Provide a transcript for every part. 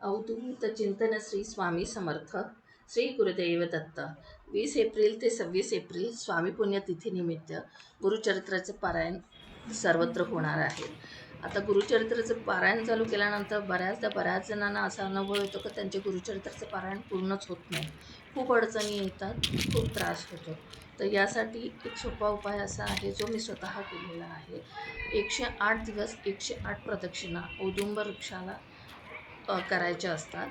अवधूत चिंतन श्री स्वामी समर्थ। श्री गुरुदेव दत्त। वीस एप्रिल ते सव्वीस एप्रिल स्वामी पुण्यतिथीनिमित्त गुरुचरित्राचं पारायण सर्वत्र होणार आहे. आता गुरुचरित्राचं पारायण चालू केल्यानंतर बऱ्याचदा बऱ्याच जणांना असा अनुभव येतो की त्यांचे गुरुचरित्राचं पारायण पूर्णच होत नाही. खूप अडचणी येतात खूप त्रास होतो. तर यासाठी एक सोपा उपाय असा आहे जो मी स्वतः केलेला आहे. एकशे आठ दिवस एकशे आठ प्रदक्षिणा औदुंब वृक्षाला करायच्या असतात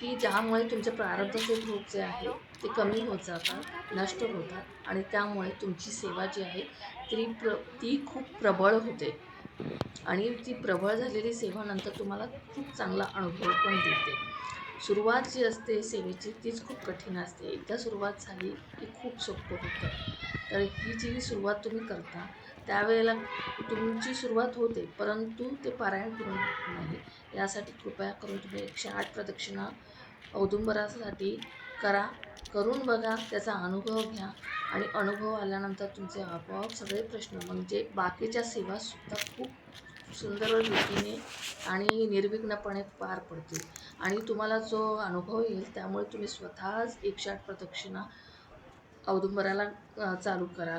की ज्यामुळे तुमचे प्रारब्धचे रोग जे आहे ते कमी होत जातात नष्ट होतात आणि त्यामुळे तुमची सेवा जी आहे ती प्र ती खूप प्रबळ होते. आणि ती प्रबळ झालेली सेवा नंतर तुम्हाला खूप चांगला अनुभव पण देते. सुरुवात जी असते सेवेची तीच खूप कठीण असते. एकदा सुरुवात झाली की खूप सोपं होतं. तर ही जी सुरुवात तुम्ही करता त्यावेळेला तुमची सुरुवात होते परंतु ते पारायण पूर्ण नाही. यासाठी कृपया करून तुम्ही एकशे आठ प्रदक्षिणा औदुंबरासाठी करा. करून बघा त्याचा अनुभव घ्या आणि अनुभव आल्यानंतर तुमचे आपोआप सगळे प्रश्न म्हणजे बाकीच्या सेवासुद्धा खूप सुंदर रीतीने आणि निर्विघ्नपणे पार पडतील. आणि तुम्हाला जो अनुभव येईल त्यामुळे तुम्ही स्वतःच एकशे आठ प्रदक्षिणा औदुंबराला चालू करा.